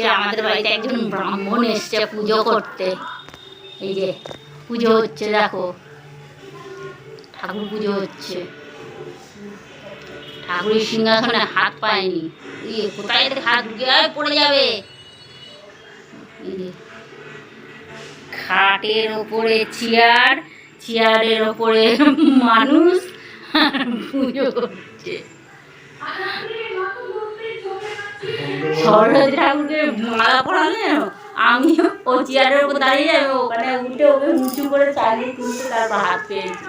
আজকে আমাদের বাড়িতে একজন ব্রাহ্মণ এসছে পুজো করতে। এই যে, পুজো হচ্ছে, দেখো। ঠাকুর পুজো হচ্ছে। ঠাকুরের সিংহাসনে হাত পায়নি। হাত পড়ে যাবে? খাটের চেয়ার, চেয়ারের মানুষ। পুজো করছে সরস্বতী ঠাকুরকে মালা পরালে আমি ও চেয়ারের উপর দাঁড়িয়ে যাবে ওখানে উঠে ওকে উঁচু করে চালিয়ে তুলতে তারপর হাত পেয়েছি।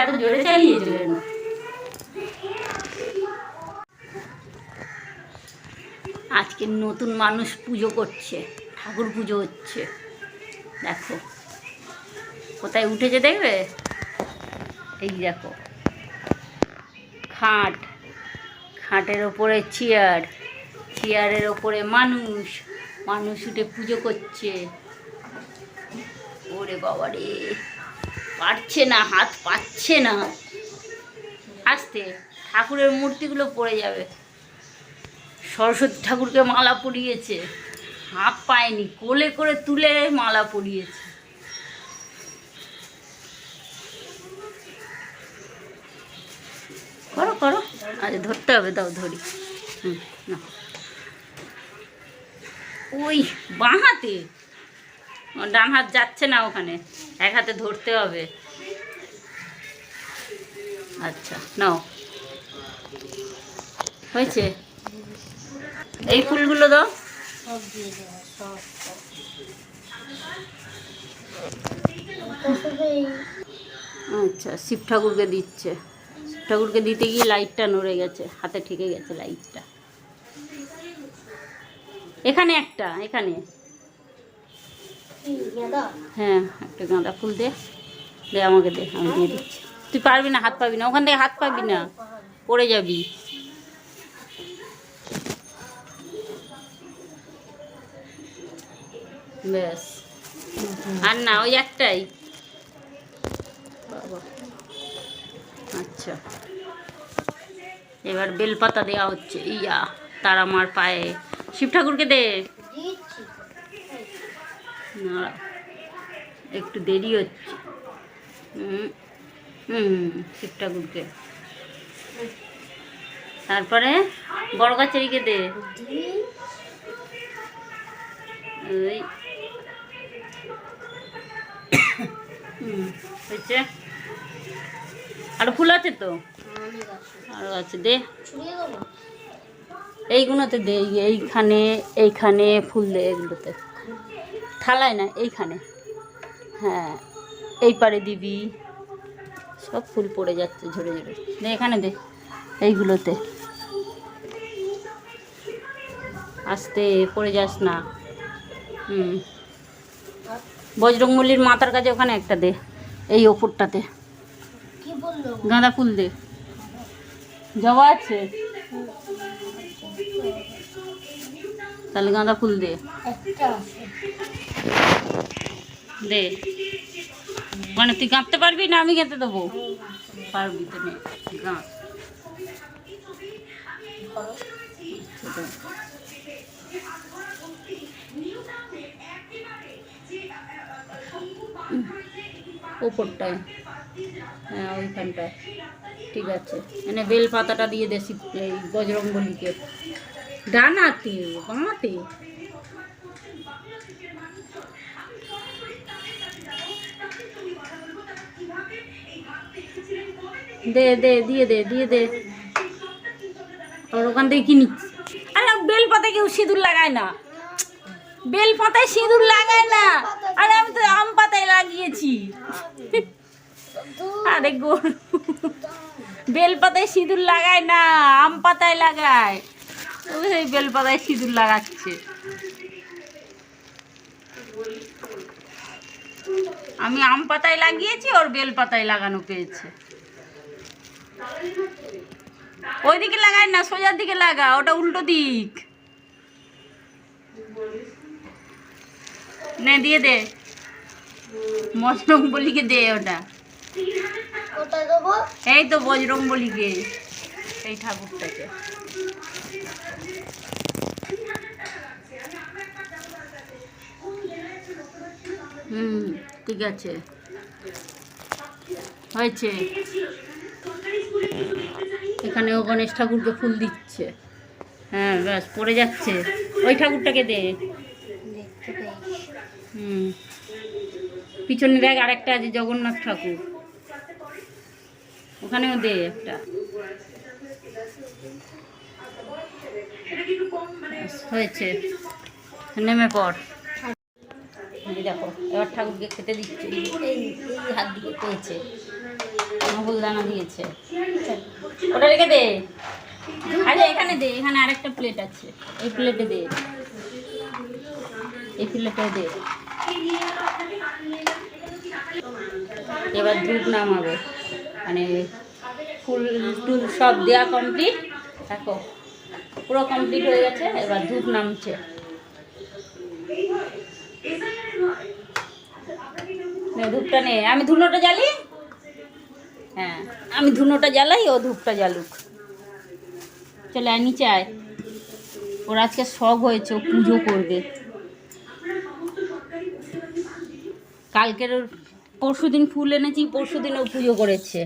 এত জোরে চালিয়েছিল কেন? আজকে নতুন মানুষ পুজো করছে, ঠাকুর পুজো হচ্ছে। দেখো, কোথায় উঠেছে দেখবে? এই দেখো। খাট। খাটের ওপরে চেয়ার। চেয়ারের ওপরে মানুষ। মানুষ উঠে পুজো করছে। ওরে বাবা রে। পারছে না, হাত পাচ্ছে না। আসতে, ঠাকুরের মূর্তিগুলো পড়ে যাবে। সরস্বতী ঠাকুরকে মালা পরিয়েছে। হাত পায়নি, কোলে করে তুলে মালা পরিয়েছে। করো করো। আরে ধরতে হবে, দাও, ধরি। হুম। ওই, বাঁ হাতে? ডান হাত যাচ্ছে না ওখানে। এক হাতে ধরতে হবে। আচ্ছা নাও। হয়েছে? এই ফুলগুলো দাও। আচ্ছা শিব ঠাকুরকে দিচ্ছে। ঠাকুরকে দিতে গিয়ে লাইটটা নড়ে গেছে হাতে ঠেকে গেছে লাইটটা। এখানে একটা এখানে। হ্যাঁ একটা গাঁদা ফুল দে। দে আমাকে দে আমি দিয়ে দিচ্ছি। তুই পারবি না হাত পাবি না ওখান থেকে হাত পাবি না পড়ে যাবি। ব্যাস। আর না ওই একটাই বাবা আচ্ছা এবার বেলপাতা দেওয়া হচ্ছে। ইয়া তার আমার পায়ে। শিব ঠাকুরকে দে। না একটু দেরি হচ্ছে। হুম শিব ঠাকুরকে। তারপরে বড় গাছেরিকে দে। ওই হুম হয়েছে? আরও ফুল আছে তো? আরও আছে, দে। এইগুলোতে দে, এই- এইখানে এইখানে ফুল দে এগুলোতে। থালায় না, এইখানে। হ্যাঁ এই পারে দিবি। সব ফুল পড়ে যাচ্ছে ঝরে ঝরে। দে, এখানে দে, এইগুলোতে। আস্তে, পড়ে যাস না। হুম। বজরংবলির মাথার কাছে ওখানে একটা দে, এই ওপরটাতে। গাঁদা ফুল দে। জবা আছে। তাহলে গাঁদা ফুল দে। দে। মানে তুই গাঁথতে পারবি না আমি গেঁথে দেবো? পারবি তো গাঁথ দে। উম, ওপরটায়। হ্যাঁ ওইখানটায় ঠিক আছে। মানে বেল পাতাটা দিয়ে দে শিব- এই বজরংবলীকে ডানাতে, বাঁতে। দে দে, দিয়ে দে দিয়ে দে। আর ওখান থেকে কি নিচ্ছি আরে বেল পাতায় কেউ সিঁদুর লাগায় না। বেল পাতায় সিঁদুর লাগায় না। আরে, আমি তো আম পাতায় লাগিয়েছি। আরে গরু। বেল পাতায় সিঁদুর লাগায় না, আম পাতায় লাগায়। ও সেই বেল পাতায় সিঁদুর লাগাচ্ছে। আমি আম পাতায় লাগিয়েছি, ওর বেল পাতায় লাগানো পেয়েছে। ওইদিকে লাগায় না, সোজার দিকে লাগা, ওটা উল্টো দিক। নে, দিয়ে দে। মশরুম বলিকে দে ওটা। এই তো বজরং বলিকে এই ঠাকুরটাকে। হুম ঠিক আছে। হয়েছে। এখানেও গণেশ ঠাকুরকে ফুল দিচ্ছে। হ্যাঁ ব্যাস পড়ে যাচ্ছে। ওই ঠাকুরটাকে দে। হুম। পিছনে দেখ আরেকটা আছে জগন্নাথ ঠাকুর। ওখানেও দে একটা। হয়েছে। নেমে পড়। দেখো, এবার ঠাকুরকে খেতে দিচ্ছে। এই এই হাত দিকে পেয়েছে। দানা দিয়েছে। ওটা রেখে দে। আরে, এখানে দে, এখানে আরেকটা প্লেট আছে। এই প্লেটে দে। এই প্লেটে দে। এবার ধূপ নামাবে। মানে ফুল, টুল সব দেওয়া কমপ্লিট দেখো, পুরো কমপ্লিট হয়ে গেছে, এবার ধূপ নামছে। ধূপটা নে। আমি ধুনোটা জ্বালি? হ্যাঁ আমি ধুনোটা জ্বালাই, ও ধূপটা জ্বালুক। চলে আয়, নিচে আয়। ওর আজকে শখ হয়েছে, ও পুজো করবে। কালকের পরশু দিন ফুল এনেছি পরশু দিনও পুজো করেছে।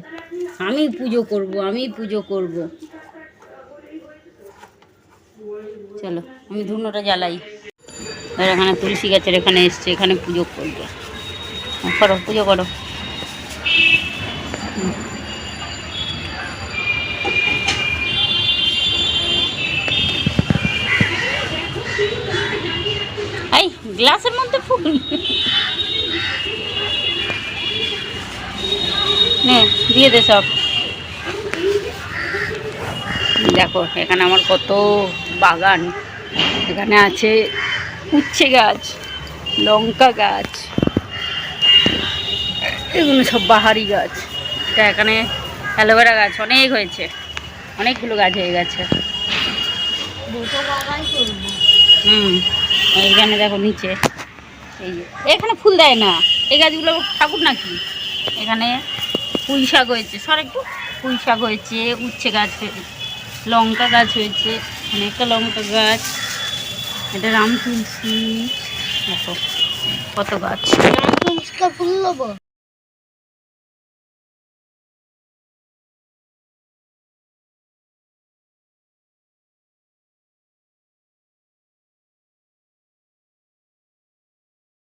আমি পুজো করব আমি পুজো করব। চলো আমি ধুনোটা জ্বালাই। এবার এখানে তুলসী গাছের এখানে এসছে এখানে পুজো করবে। হ্যাঁ, করো পুজো করো। এই গ্লাসের মধ্যে ফুল। নে দিয়ে দে সব। দেখো এখানে আমার কত বাগান। এখানে আছে উচ্ছে গাছ লঙ্কা গাছ এগুলো সব বাহারি গাছ। এটা এখানে অ্যালোভেরা গাছ অনেক হয়েছে। অনেকগুলো গাছ হয়ে গেছে। হুম এইখানে দেখো নিচে। এই এখানে ফুল দেয় না। এই গাছগুলো ঠাকুর নাকি? এখানে পুঁই শাক হয়েছে। সর একটু। পুঁই শাক হয়েছে, উচ্ছে গাছ লঙ্কা গাছ হয়েছে, অনেকটা লঙ্কা গাছ, এটা রাম তুলসি দেখো কত গাছ। ফুল নেব